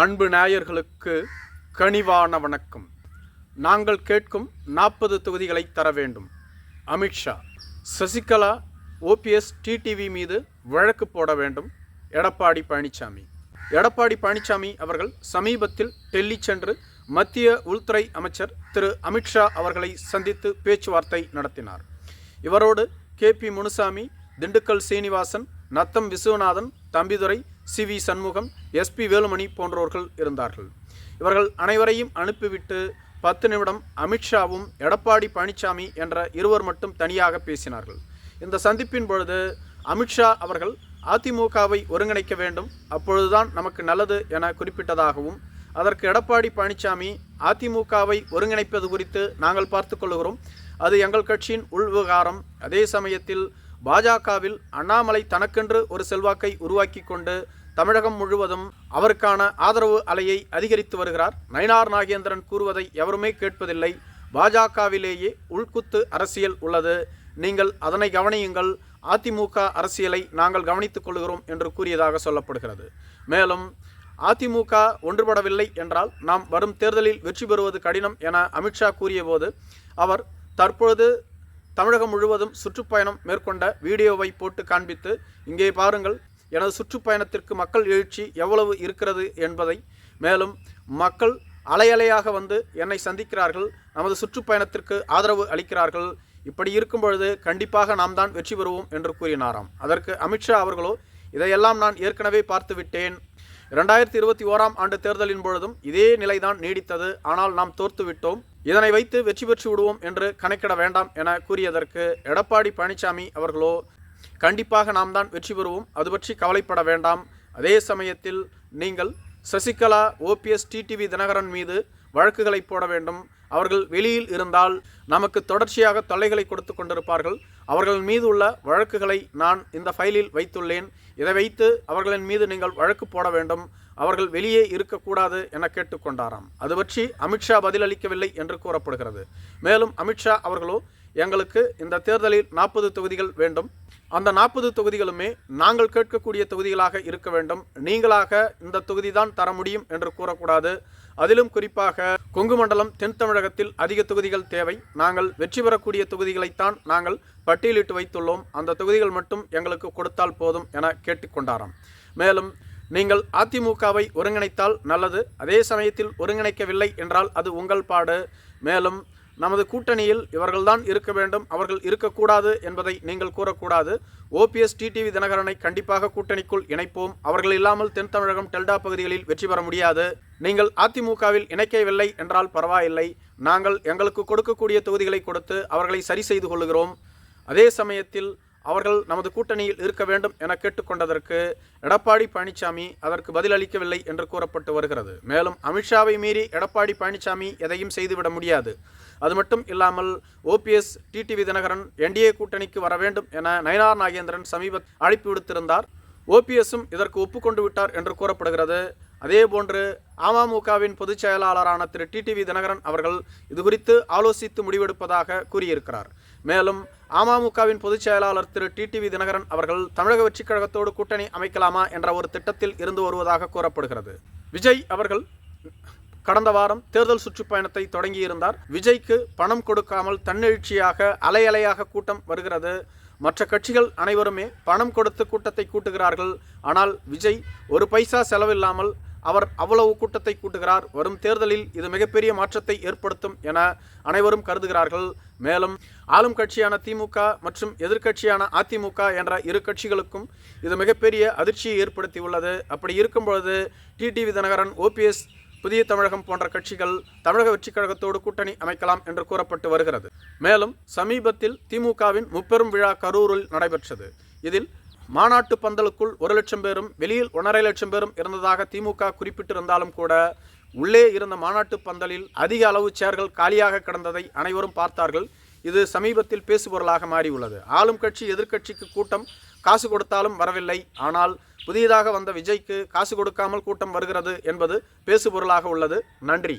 அன்பு நேயர்களுக்கு கனிவான வணக்கம். நாங்கள் கேட்கும் நாற்பது தொகுதிகளை தர வேண்டும். அமித்ஷா சசிகலா ஓபிஎஸ் டிடிவி மீது வழக்கு போட வேண்டும். எடப்பாடி பழனிசாமி எடப்பாடி பழனிசாமி அவர்கள் சமீபத்தில் டெல்லி சென்று மத்திய உள்துறை அமைச்சர் திரு அமித்ஷா அவர்களை சந்தித்து பேச்சுவார்த்தை நடத்தினார். இவரோடு K P Munusamy Dindigul Srinivasan Natham Viswanathan Thambidurai C V Shanmugam SP Velumani போன்றோர்கள் இருந்தார்கள். இவர்கள் அனைவரையும் அனுப்பிவிட்டு பத்து நிமிடம் அமித்ஷாவும் எடப்பாடி பழனிசாமி என்ற இருவர் மட்டும் தனியாக பேசினார்கள். இந்த சந்திப்பின் பொழுது அமித்ஷா அவர்கள் அதிமுகவை ஒருங்கிணைக்க வேண்டும் அப்பொழுதுதான் நமக்கு நல்லது என குறிப்பிட்டதாகவும் அதற்கு எடப்பாடி பழனிசாமி அதிமுகவை ஒருங்கிணைப்பது குறித்து நாங்கள் பார்த்து கொள்கிறோம். அது எங்கள் கட்சியின் உள்விவகாரம் அதே சமயத்தில் பாஜகவில் அண்ணாமலை தனக்கென்று ஒரு செல்வாக்கை உருவாக்கி கொண்டு தமிழகம் முழுவதும் அவருக்கான ஆதரவு அலையை அதிகரித்து வருகிறார். நயினார் நாகேந்திரன் கூறுவதை எவருமே கேட்பதில்லை. பாஜகவிலேயே உள்குத்து அரசியல் உள்ளது. நீங்கள் அதனை கவனியுங்கள். அதிமுக அரசியலை நாங்கள் கவனித்துக் கொள்கிறோம் என்று கூறியதாக சொல்லப்படுகிறது. மேலும் அதிமுக ஒன்றுபடவில்லை என்றால் நாம் வரும் தேர்தலில் வெற்றி பெறுவது கடினம் என அமித்ஷா கூறியபோது அவர் தற்பொழுது தமிழகம் முழுவதும் சுற்றுப்பயணம் மேற்கொண்ட வீடியோவை போட்டு காண்பித்து இங்கே பாருங்கள் எனது சுற்றுப்பயணத்திற்கு மக்கள் எழுச்சி எவ்வளவு இருக்கிறது என்பதை. மேலும் மக்கள் அலையலையாக வந்து என்னை சந்திக்கிறார்கள் நமது சுற்றுப்பயணத்திற்கு ஆதரவு அளிக்கிறார்கள். இப்படி இருக்கும் பொழுது கண்டிப்பாக நாம் தான் வெற்றி பெறுவோம் என்று கூறினாராம். அதற்கு அமித்ஷா அவர்களோ இதையெல்லாம் நான் ஏற்கனவே பார்த்து விட்டேன் இரண்டாயிரத்தி இருபத்தி ஓராம் ஆண்டு தேர்தலின் பொழுதும் இதே நிலைதான் நீடித்தது. ஆனால் நாம் தோற்றுவிட்டோம் இதனை வைத்து வெற்றி பெற்று விடுவோம் என்று கணக்கிட வேண்டாம் என கூறியதற்கு எடப்பாடி பழனிசாமி அவர்களோ கண்டிப்பாக நாம் தான் வெற்றி பெறுவோம். அது பற்றி கவலைப்பட வேண்டாம். அதே சமயத்தில் நீங்கள் சசிகலா ஓபிஎஸ் டிடிவி தினகரன் மீது வழக்குகளை போட வேண்டும். அவர்கள் வெளியில் இருந்தால் நமக்கு தொடர்ச்சியாக தொல்லைகளை கொடுத்து கொண்டிருப்பார்கள். அவர்கள் மீது உள்ள வழக்குகளை நான் இந்த ஃபைலில் வைத்துள்ளேன். இதை வைத்து அவர்களின் மீது நீங்கள் வழக்கு போட வேண்டும். அவர்கள் வெளியே இருக்கக்கூடாது என கேட்டுக்கொண்டாராம். அது பற்றி அமித்ஷா பதிலளிக்கவில்லை என்று கூறப்படுகிறது. மேலும் அமித்ஷா அவர்களோ எங்களுக்கு இந்த தேர்தலில் நாற்பது தொகுதிகள் வேண்டும். அந்த நாற்பது தொகுதிகளுமே நாங்கள் கேட்கக்கூடிய தொகுதிகளாக இருக்க வேண்டும். நீங்களாக இந்த தொகுதி தான் தர முடியும் என்று கூறக்கூடாது. அதிலும் குறிப்பாக கொங்கு மண்டலம் தென் தமிழகத்தில் அதிக தொகுதிகள் தேவை. நாங்கள் வெற்றி பெறக்கூடிய தொகுதிகளைத்தான் நாங்கள் பட்டியலிட்டு வைத்துள்ளோம். அந்த தொகுதிகள் மட்டும் எங்களுக்கு கொடுத்தால் போதும் என கேட்டுக்கொண்டாராம். மேலும் நீங்கள் அதிமுகவை ஒருங்கிணைத்தால் நல்லது. அதே சமயத்தில் ஒருங்கிணைக்கவில்லை என்றால் அது உங்கள் பாடு. மேலும் நமது கூட்டணியில் இவர்கள்தான் இருக்க வேண்டும் அவர்கள் இருக்கக்கூடாது என்பதை நீங்கள் கூறக்கூடாது. ஓபிஎஸ் டிடிவி தினகரனை கண்டிப்பாக கூட்டணிக்குள் இணைப்போம். அவர்கள் இல்லாமல் தென் தமிழகம் டெல்டா பகுதிகளில் வெற்றி பெற முடியாது. நீங்கள் அதிமுகவில் இணைக்கவில்லை என்றால் பரவாயில்லை. நாங்கள் எங்களுக்கு கொடுக்கக்கூடிய தொகுதிகளை கொடுத்து அவர்களை சரி செய்து கொள்கிறோம். அதே சமயத்தில் அவர்கள் நமது கூட்டணியில் இருக்க வேண்டும் என கேட்டுக்கொண்டதற்கு எடப்பாடி பழனிசாமி அதற்கு பதிலளிக்கவில்லை என்று கூறப்பட்டு வருகிறது. மேலும் அமித்ஷாவை மீறி எடப்பாடி பழனிசாமி எதையும் செய்துவிட முடியாது. அது மட்டும் இல்லாமல் ஓபிஎஸ் டிடிவி தினகரன் என்டிஏ கூட்டணிக்கு வர வேண்டும் என நயனார் நாகேந்திரன் சமீப அழைப்பு விடுத்திருந்தார். ஓபிஎஸும் இதற்கு ஒப்புக்கொண்டு விட்டார் என்று கூறப்படுகிறது. அதேபோன்று அமமுகவின் பொதுச் செயலாளரான திரு டிடிவி தினகரன் அவர்கள் இது குறித்து ஆலோசித்து முடிவெடுப்பதாக கூறியிருக்கிறார். மேலும் அமமுகவின் பொதுச் செயலாளர் திரு டிடிவி தினகரன் அவர்கள் தமிழக வெற்றிக் கழகத்தோடு கூட்டணி அமைக்கலாமா என்ற ஒரு திட்டத்தில் இருந்து வருவதாக கூறப்படுகிறது. விஜய் அவர்கள் கடந்த வாரம் தேர்தல் சுற்றுப்பயணத்தை தொடங்கியிருந்தார். விஜய்க்கு பணம் கொடுக்காமல் தன்னெழுச்சியாக அலை அலையாக கூட்டம் வருகிறது. மற்ற கட்சிகள் அனைவருமே பணம் கொடுத்து கூட்டத்தை கூட்டுகிறார்கள். ஆனால் விஜய் ஒரு பைசா செலவில்லாமல் அவர் அவ்வளவு கூட்டத்தை கூட்டுகிறார். வரும் தேர்தலில் இது மிகப்பெரிய மாற்றத்தை ஏற்படுத்தும் என அனைவரும் கருதுகிறார்கள். மேலும் ஆளும் கட்சியான திமுக மற்றும் எதிர்க்கட்சியான அதிமுக என்ற இரு கட்சிகளுக்கும் இது மிகப்பெரிய அதிர்ச்சியை ஏற்படுத்தியுள்ளது. அப்படி இருக்கும்பொழுது டிடிவி தினகரன் ஓபிஎஸ் புதிய தமிழகம் போன்ற கட்சிகள் தமிழக வெற்றிக் கழகத்தோடு கூட்டணி அமைக்கலாம் என்று கூறப்பட்டு வருகிறது. மேலும் சமீபத்தில் திமுகவின் முப்பெரும் விழா கரூரில் நடைபெற்றது. இதில் மாநாட்டு பந்தலுக்குள் ஒரு லட்சம் பேரும் வெளியில் ஒன்றரை லட்சம் பேரும் இருந்ததாக திமுக குறிப்பிட்டிருந்தாலும் கூட உள்ளே இருந்த மாநாட்டு பந்தலில் அதிக அளவு சேர்கள் காலியாக கிடந்ததை அனைவரும் பார்த்தார்கள். இது சமீபத்தில் பேசுபொருளாக மாறியுள்ளது. ஆளும் கட்சி எதிர்க்கட்சிக்கு கூட்டம் காசு கொடுத்தாலும் வரவில்லை. ஆனால் புதியதாக வந்த விஜய்க்கு காசு கொடுக்காமல் கூட்டம் வருகிறது என்பது பேசுபொருளாக உள்ளது. நன்றி.